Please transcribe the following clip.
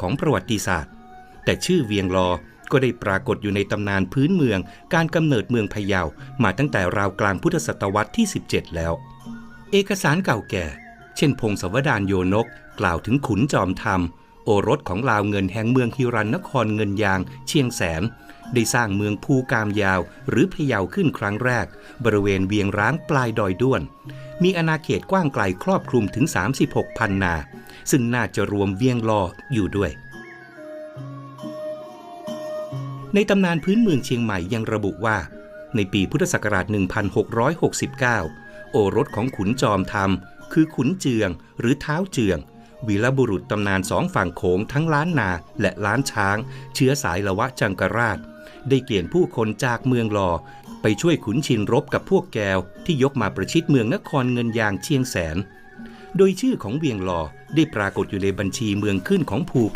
ของประวัติศาสตร์ แต่ชื่อเวียงลอก็ได้ปรากฏอยู่ในตำนานพื้นเมือง การกำเนิดเมืองพะเยามาตั้งแต่ราวกลางพุทธศตวรรษที่ 17 แล้ว เอกสารเก่าแก่ เช่น พงศวดารโยนก กล่าวถึงขุนจอมธรรม โอรสของลาวเงินแห่งเมืองฮิรันนครเงินยาง เชียงแสน ได้สร้างเมืองภูกามยาว หรือพะเยาขึ้นครั้งแรก บริเวณเวียงร้างปลายดอยด้วน มีอาณาเขตกว้างไกลครอบคลุมถึง 36พันนา ซึ่งน่าจะรวมเวียงลออยู่ด้วย ในตำนานพื้นเมืองเชียงใหม่ยังระบุว่า ในปีพุทธศักราช 1669 โอรสของขุนจอมธรรม คือขุนเจืองหรือเท้าเจืองวีรบุรุษตำนานสองฝั่งโขงทั้งล้านนาและล้านช้าง เชื้อสายละวะจังกราช ได้เกลี่ยนผู้คนจากเมืองลอไปช่วยขุนชินรบกับพวกแกวที่ยกมาประชิดเมืองนครเงินยางเชียงแสน โดยชื่อของเวียงลอได้ปรากฏอยู่ในบัญชีเมืองขึ้นของภูกา